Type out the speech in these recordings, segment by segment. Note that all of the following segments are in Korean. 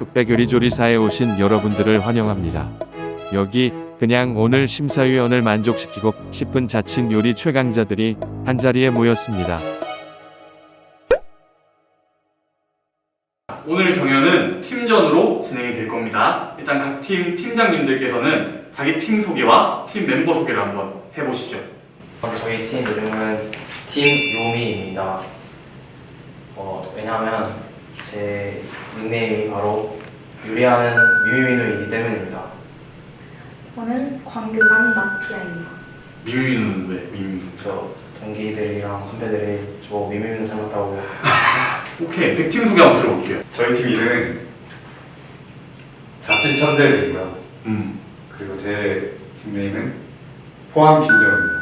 흑백 요리조리사에 오신 여러분들을 환영합니다. 여기 그냥 오늘 심사위원을 만족시키고 싶은 자칭 요리 최강자들이 한자리에 모였습니다. 오늘 경연은 팀전으로 진행이 될 겁니다. 일단 각 팀 팀장님들께서는 자기 팀 소개와 팀 멤버 소개를 한번 해보시죠. 어, 저희 팀 이름은 팀 요미입니다. 어, 왜냐하면 제 닉네임이 바로 요리하는 미미민우이기 때문입니다. 저는 광교관 마피아입니다. 미미는 왜 미미? 저 동기들이랑 선배들이 저 미미민우 닮았다고 오케이 백팀 소개 한번 들어볼게요. 저희 팀 이름은 잡지 천재들이고요. 음 그리고 제 닉네임은 포항 김정입니다.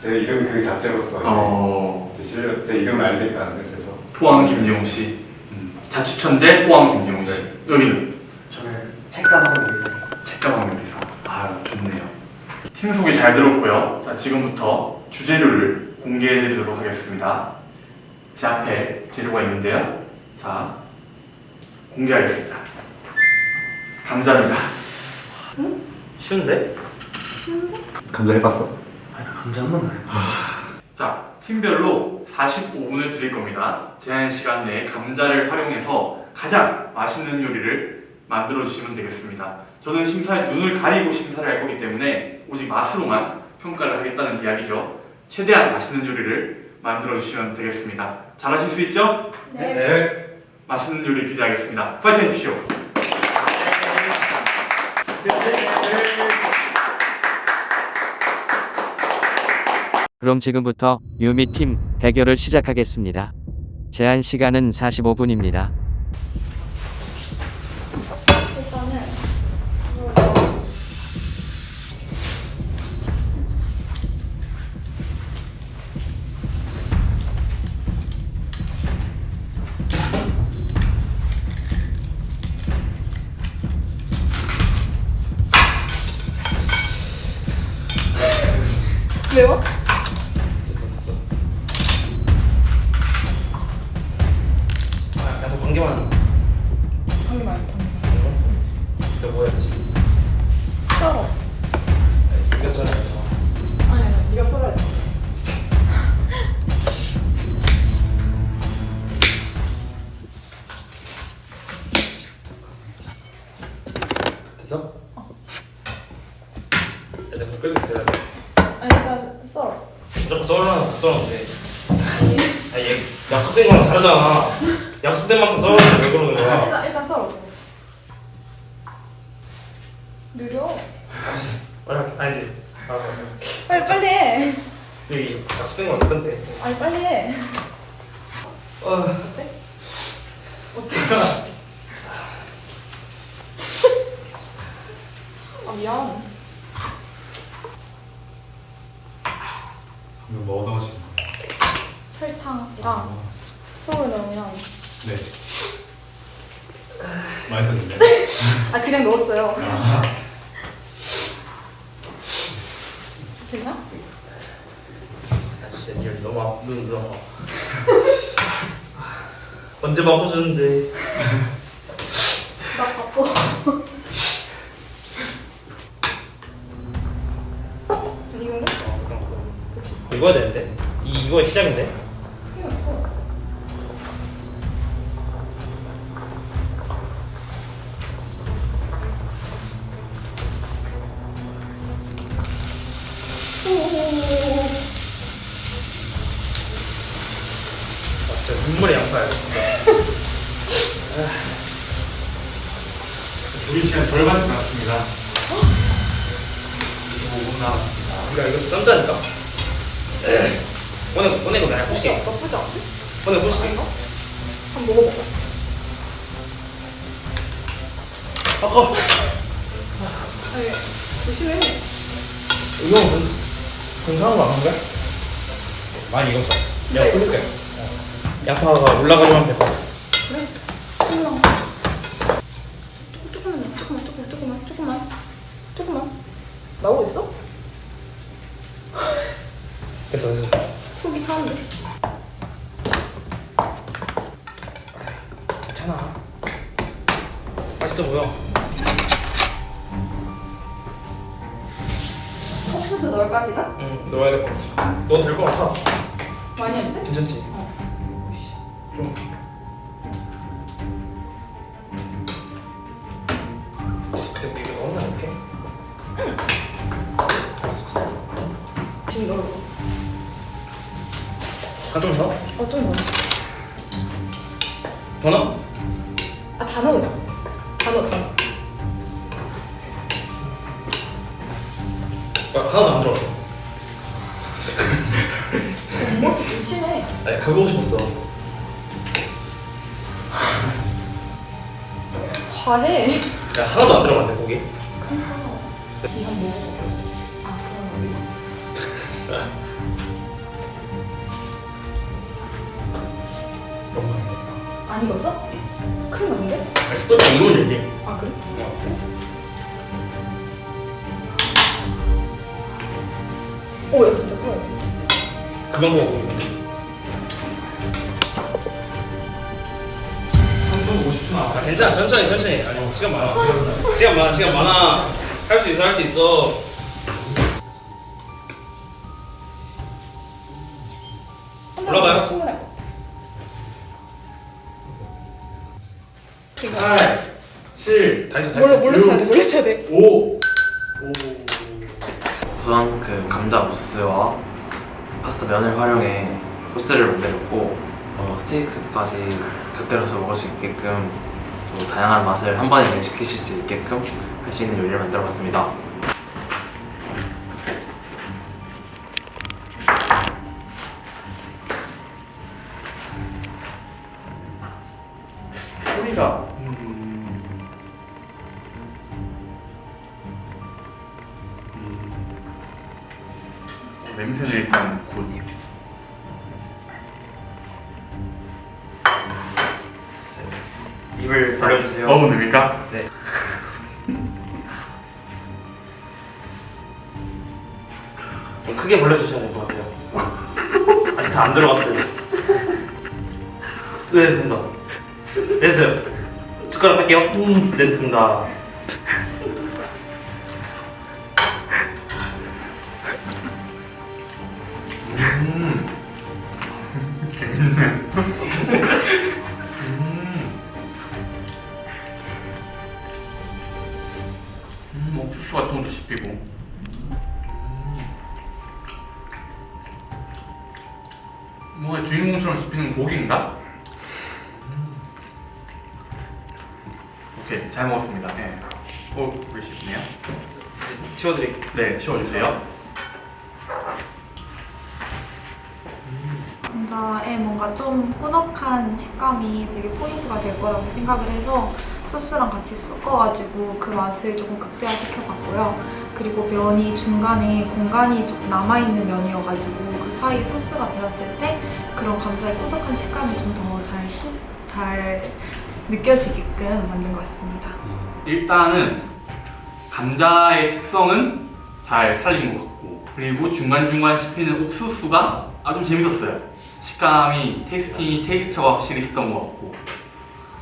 제 이름 그 자체로서 이제 어, 제 실력, 제 이름을 알겠다는 뜻에서 포항 김지용 씨, 음, 자취천재 포항 김지용 씨. 여기는 저는 책가방 요리사 책가방 요리사. 아 좋네요. 팀 소개 잘 들었고요. 자 지금부터 주재료를 공개해드리도록 하겠습니다. 제 앞에 재료가 있는데요. 자 공개하겠습니다. 감자입니다. 쉬운데? 감자 해봤어? 아니 나 감자 한 번도 안 해. 자, 팀별로 45분을 드릴 겁니다. 제한 시간 내에 감자를 활용해서 가장 맛있는 요리를 만들어 주시면 되겠습니다. 저는 심사에 눈을 가리고 심사를 할 거기 때문에 오직 맛으로만 평가를 하겠다는 이야기죠. 최대한 맛있는 요리를 만들어 주시면 되겠습니다. 잘하실 수 있죠? 네. 맛있는 요리 기대하겠습니다. 파이팅 해주십시오. 그럼 지금부터 유미팀 대결을 시작하겠습니다. 제한 시간은 45분입니다. 다르잖아. 약속된 만큼 썰었는데 왜 그러는 거야? 일단 일단 썰어. 느려. 빨리 할게. 아니, 근데. 알았어, 알았어. 빨리 빨리 해. 여기 약속된 거랑 다른데. 아니 빨리 해. 어. 어때? 어때? 아 미안. 이거 뭐 넣으시는 설탕이랑 소금이랑 네. 맛있었는데? 아 그냥 넣었어요. 괜찮아? 아, 진짜 리얼 너무 아파. 눈 너무 아파. 언제 바꿔주는데? 나 바빠. 이건가? 이거 해야 되는데? 이, 이거의 시작인데? 아까 아니, 조심해. 이거 건- 건강한 거안 거야? 많이 익었어. 내가 뿌릴게. 양파가 올라가기만 하면 될것 같아. 그래. 넣어도 될 것 같아. 많이 안 돼? 괜찮지? 어. 좀. 근데 우리 이거 넣으면 이렇게? 됐어, 됐어. 지금 넣어. 한좀 더? 어, 좀 넣어. 더 넣어? 과해. 야, 하나도 안 들어갔네. 이건 뭐. 아, 그럼 알았어. 너무 많이 넣었다. 안 익었어? 큰일 났는데? 아니, 스포츠 이런 얘기. 아, 그래? 오, 야, 진짜 커. 그만 먹어. 괜찮아. 천천히, 천천히. 아니, 시간 많아. 시간 많아, 시간 많아. 할 수 있어, 할 수 있어. 올라가요? 충분할 것 같아. 지금 8, 7, 다 했어, 다 했어. 뭘로 쳐야 돼? 뭘로 쳐야 돼? 5. 우선 그 감자 무스와 파스타 면을 활용해 소스를 만들었고 어, 스테이크까지 곁들여서 먹을 수 있게끔 또 다양한 맛을 한 번에 내시키실 수 있게끔 할 수 있는 요리를 만들어봤습니다. 소리가. 음... 음... 어, 냄새는 일단 굿 입을 벌려주세요. 먹으면 됩니까? 네. 좀 크게 벌려주셔야 될 것 같아요. 아직 다 안 들어갔어요. 네, 됐습니다. 됐어요. 숟가락 할게요. 네, 됐습니다. 음, 옥수수 같은 것도 씹히고 음. 뭔가 주인공처럼 씹히는 고기인가? 음. 오케이 잘 먹었습니다 네. 오, 왜 씹히네요? 치워드릴게요. 네 치워주세요 감자에 뭔가 좀 꾸덕한 식감이 되게 포인트가 될 거라고 생각을 해서 소스랑 같이 섞어가지고 그 맛을 조금 극대화시켜봤고요. 그리고 면이 중간에 공간이 좀 남아있는 면이어가지고 그 사이 소스가 배었을 때 그런 감자의 꾸덕한 식감이 좀 더잘 잘 느껴지게끔 만든 것 같습니다. 일단은 감자의 특성은 잘 살린 것 같고 그리고 중간중간 씹히는 옥수수가 아주 재밌었어요 식감이 테이스팅이 테이스처가 확실히 있었던 것 같고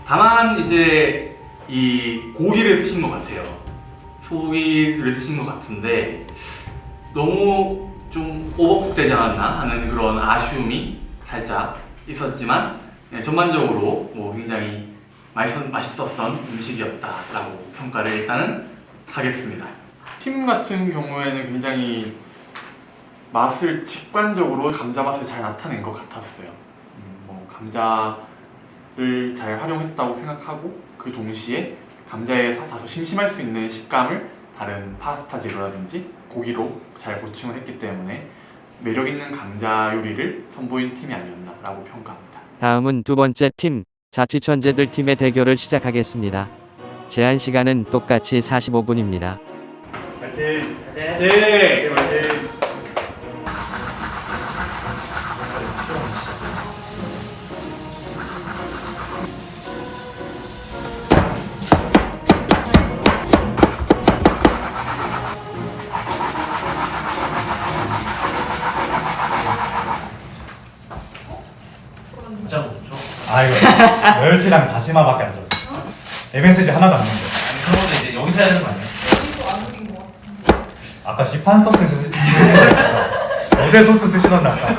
다만 이제 이 고기를 쓰신 것 같아요 소고기를 쓰신 것 같은데 너무 좀 오버쿡 되지 않았나 하는 그런 아쉬움이 살짝 있었지만 네, 전반적으로 뭐 굉장히 맛있, 맛있었던 음식이었다라고 평가를 일단은 하겠습니다. 팀 같은 경우에는 굉장히 맛을 직관적으로 감자 맛을 잘 나타낸 것 같았어요. 음, 뭐 감자를 잘 활용했다고 생각하고 그 동시에 감자에 사- 다소 심심할 수 있는 식감을 다른 파스타 재료라든지 고기로 잘 보충을 했기 때문에 매력 있는 감자 요리를 선보인 팀이 아니었나라고 평가합니다. 다음은 두 번째 팀, 자취천재들 팀의 대결을 시작하겠습니다. 제한 시간은 똑같이 45분입니다. 파이팅! 네. 파이팅! 아 이거 멸치랑 다시마밖에 안 줬어. MSG 하나도 안 넣은 거. 그런 것도 이제 여기서 해야 되는 거 아니에요? 여기서 안 그린 것 같아. 아까 시판 소스 쓰시던데 어제 소스 쓰시던데 아까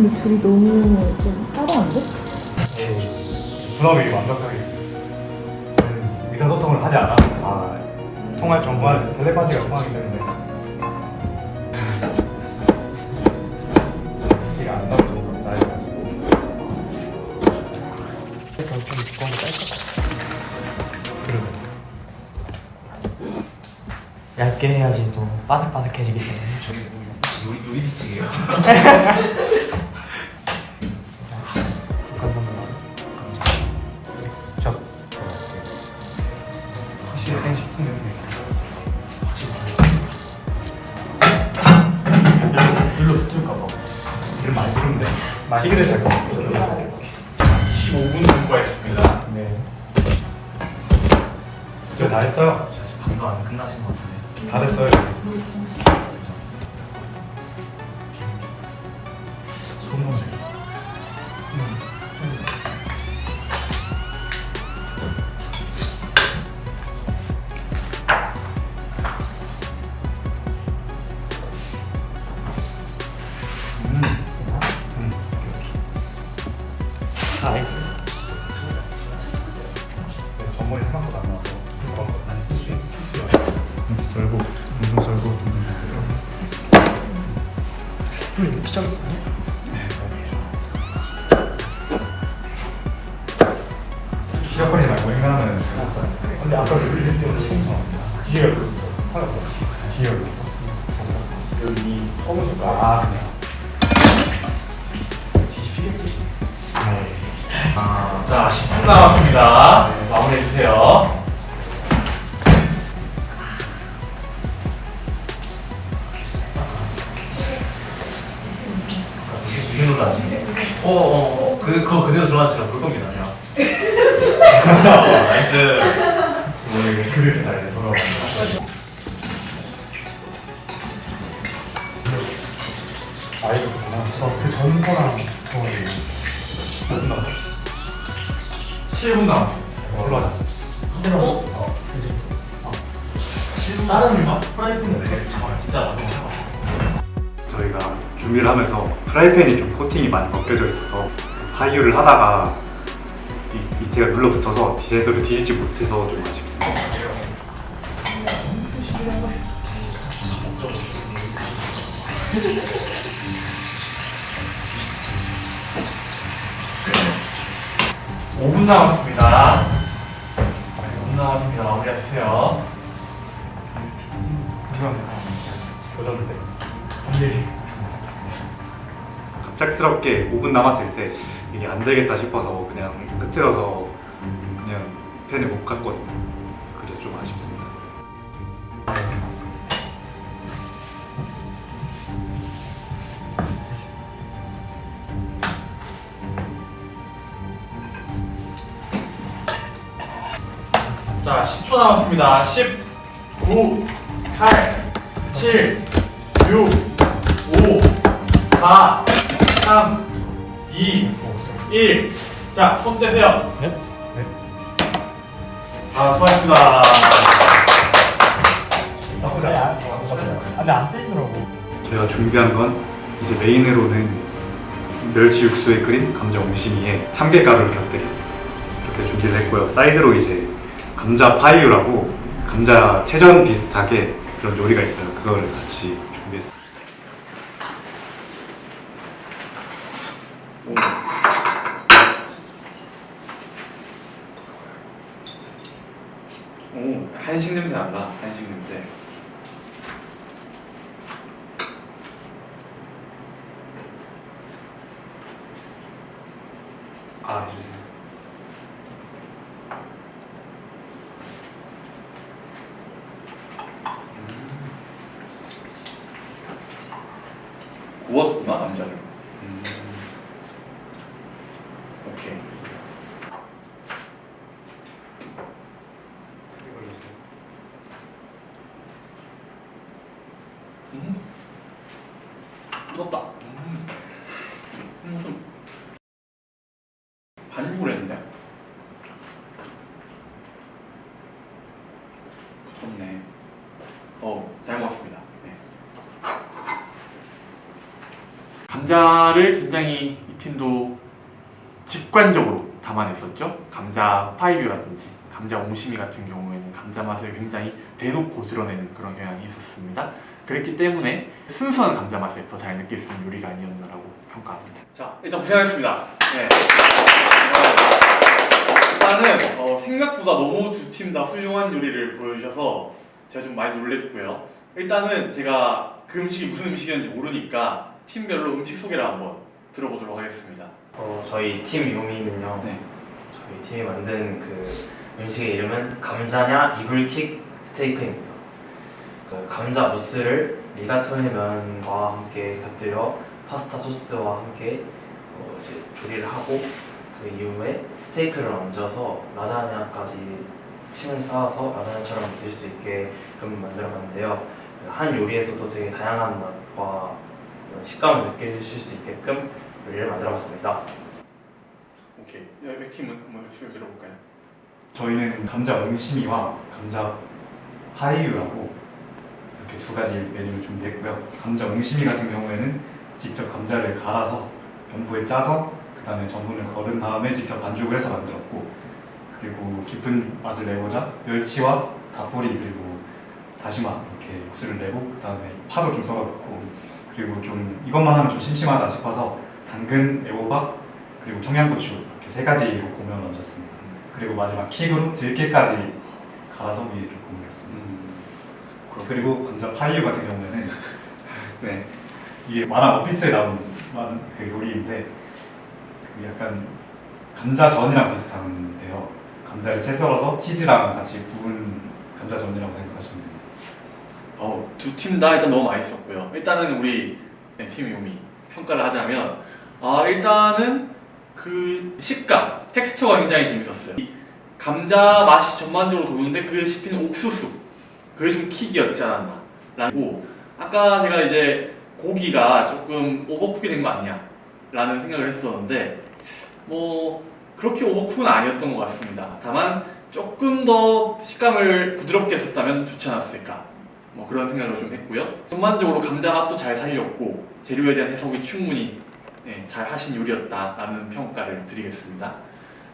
근데 둘이 너무 좀 따로한데? 분업이 완벽하게 의사소통을 하지 않아 아 통할 정보가 텔레파시가 통하기 때문에 기가 안 나올 정도로 나해가지고 좀 두꺼운 거 뺄까? 그러면 얇게 해야지 또 바삭바삭해지기 때문에. 저기 뭐 요리 요리 비치게요. 맛있게 되실 것 같아요 15분 공부했습니다. 네. 이제 다 했어요 방도 안 끝나신 것 같은데. 다 됐어요 하이유를 하다가 이, 밑에가 눌러붙어서 제대로 뒤집지 못해서 좀 아쉽습니다. 오 분 남았습니다. 5분 남았습니다. 마무리해 주세요. 조졌는데. 갑작스럽게 5분 남았을 때 이게 안 되겠다 싶어서 그냥 흐트러서 그냥 펜을 못 갔거든요. 그래서 좀 아쉽습니다. 자, 10초 남았습니다. 10, 9, 8, 7, 6, 5, 4, 3, 2, 1. 자, 손 떼세요. 네? 네. 아, 수고하셨습니다. 나쁘지 않아. 나쁘지 않아. 근데 안 떼지더라고. 저희가 준비한 건 이제 메인으로는 멸치 육수에 끓인 감자 옹심이에 참깨가루를 곁들인 이렇게 준비를 했고요. 사이드로 이제 감자 파이유라고 감자 채전 비슷하게 그런 요리가 있어요. 그거를 같이 이렇게 음. 무섭다. 음. 반죽을 했는데 부쳤네. 어, 잘 먹었습니다. 네. 감자를 굉장히 직관적으로 담아냈었죠. 감자 파이규라든지 감자 옹심이 같은 경우에는 감자 맛을 굉장히 대놓고 드러내는 그런 경향이 있었습니다. 그랬기 때문에 순수한 감자 맛을 더 잘 느낄 수 있는 요리가 아니었나라고 평가합니다. 자, 일단 고생하셨습니다. 네. 일단은 어, 생각보다 너무 두 팀 다 훌륭한 요리를 보여주셔서 제가 좀 많이 놀랬고요. 일단은 제가 그 음식이 무슨 음식이었는지 모르니까 팀별로 음식 소개를 한번 들어보도록 하겠습니다. 어, 저희 팀 요미는요. 네. 저희 팀이 만든 그 음식의 이름은 감자냐 이불킥 스테이크입니다. 그 감자 무스를 리가토네 면과 함께 곁들여 파스타 소스와 함께 어, 이제 조리를 하고 그 이후에 스테이크를 얹어서 라자냐까지 층을 쌓아서 라자냐처럼 드실 수 있게끔 만들어봤는데요. 한 요리에서도 되게 다양한 맛과 식감을 느끼실 수 있게끔 요리를 만들어봤습니다. 오케이. 야, 팀은 한번 수요 들어볼까요? 저희는 감자 옹심이와 감자 파이유라고 이렇게 두 가지 메뉴를 준비했고요. 감자 옹심이 같은 경우에는 직접 감자를 갈아서 변부에 짜서 그 다음에 전분을 걸은 다음에 직접 반죽을 해서 만들었고 그리고 깊은 맛을 내고자 멸치와 다뿌리 그리고 다시마 이렇게 육수를 내고 그 다음에 파도 좀 썰어 넣고 그리고 좀 이것만 하면 좀 심심하다 싶어서 당근, 애호박 그리고 청양고추 이렇게 세 가지로 고명 얹었습니다. 그리고 마지막 킥으로 들깨까지 갈아서 위에 조금 올렸습니다. 음. 그리고 감자 파이유 같은 경우에는 네. 이게 만화 오피스에 나온 만- 그 요리인데 그 약간 감자전이랑 비슷한데요. 감자를 채 썰어서 치즈랑 같이 구운 감자전이라고 생각하시면 됩니다. 어, 두 팀 다 일단 너무 맛있었고요. 일단은 우리 네, 팀 요미 평가를 하자면 아 일단은 그 식감, 텍스처가 굉장히 재밌었어요. 이 감자 맛이 전반적으로 도는데 그에 씹히는 옥수수 그게 좀 킥이었지 않았나. 라고 아까 제가 이제 고기가 조금 오버쿡이 된 거 아니냐 라는 생각을 했었는데 뭐 그렇게 오버쿡은 아니었던 것 같습니다. 다만 조금 더 식감을 부드럽게 했었다면 좋지 않았을까 뭐 그런 생각을 좀 했고요. 전반적으로 감자 맛도 잘 살렸고 재료에 대한 해석이 충분히 네, 잘 하신 요리였다라는 평가를 드리겠습니다.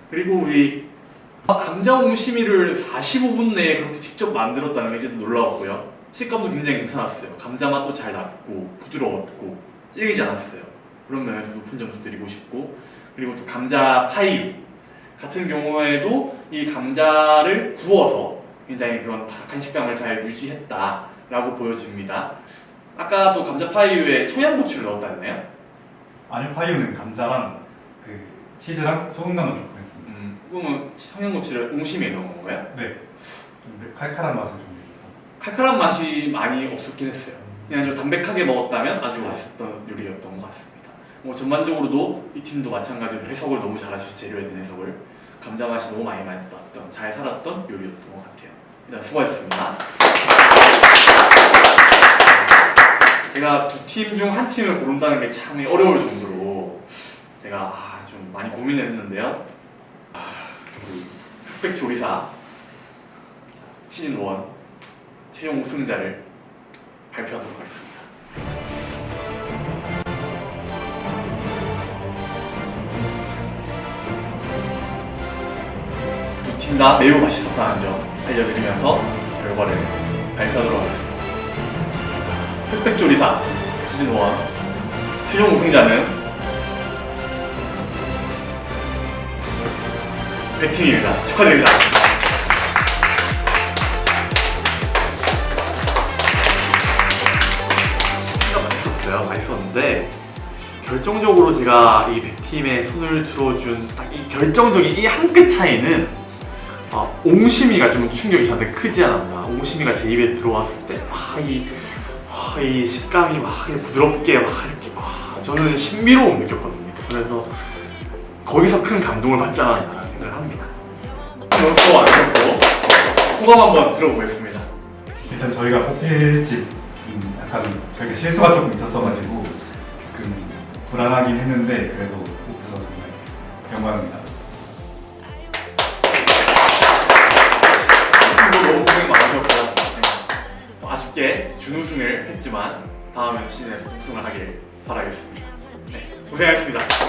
그리고 우리 아, 감자 옹심이를 45분 내에 그렇게 직접 만들었다는 게 진짜 놀라웠고요. 식감도 굉장히 괜찮았어요. 감자 맛도 잘 났고 부드러웠고 질기지 않았어요. 그런 면에서 높은 점수 드리고 싶고 그리고 또 감자 파이유 같은 경우에도 이 감자를 구워서 굉장히 그런 바삭한 식감을 잘 유지했다라고 보여집니다. 아까도 감자 파이유에 청양고추를 넣었다 했나요? 아니 파이유는 감자랑 그 치즈랑 소금간만 조금 했습니다. 음, 그러면 청양고추를 옹심이에 넣은 건가요? 네, 좀 칼칼한 맛을 좀 내고 칼칼한 맛이 많이 없었긴 했어요. 그냥 좀 담백하게 먹었다면 아주 맛있었던 요리였던 것 같습니다. 뭐 전반적으로도 이 팀도 마찬가지로 해석을 너무 잘하셔서 재료에 대한 해석을 감자 맛이 너무 많이 났던 잘 살았던 요리였던 것 같아요. 일단 수고하셨습니다. 제가 두 팀 중 한 팀을 고른다는 게 참 어려울 정도로 제가 아, 좀 많이 고민을 했는데요. 아, 흑백 조리사 시즌 1 최종 우승자를 발표하도록 하겠습니다. 두 팀 다 매우 맛있었다는 점 알려드리면서 결과를 발표하도록 하겠습니다. 흑백조리사 시즌 1 최종 우승자는 백팀입니다. 축하드립니다. 진짜 맛있었어요. 맛있었는데 결정적으로 제가 이 100팀에 손을 들어준 딱 이 결정적인 이 한 끗 차이는 아, 옹심이가 좀 충격이 저한테 크지 않았나. 옹심이가 제 입에 들어왔을 때, 와, 이, 와, 이 식감이 막 부드럽게 막 이렇게, 와, 저는 신비로움 느꼈거든요. 그래서 거기서 큰 감동을 받지 않았나 생각을 합니다. 수고 많으셨고, 소감 한번 들어보겠습니다. 일단 저희가 음, 약간 저희가 실수가 조금 있었어가지고 조금 불안하긴 했는데 그래도 뽑혀서 정말 영광입니다. 준우승을 했지만 다음에 시즌에서 우승을 하길 바라겠습니다. 네, 고생하셨습니다.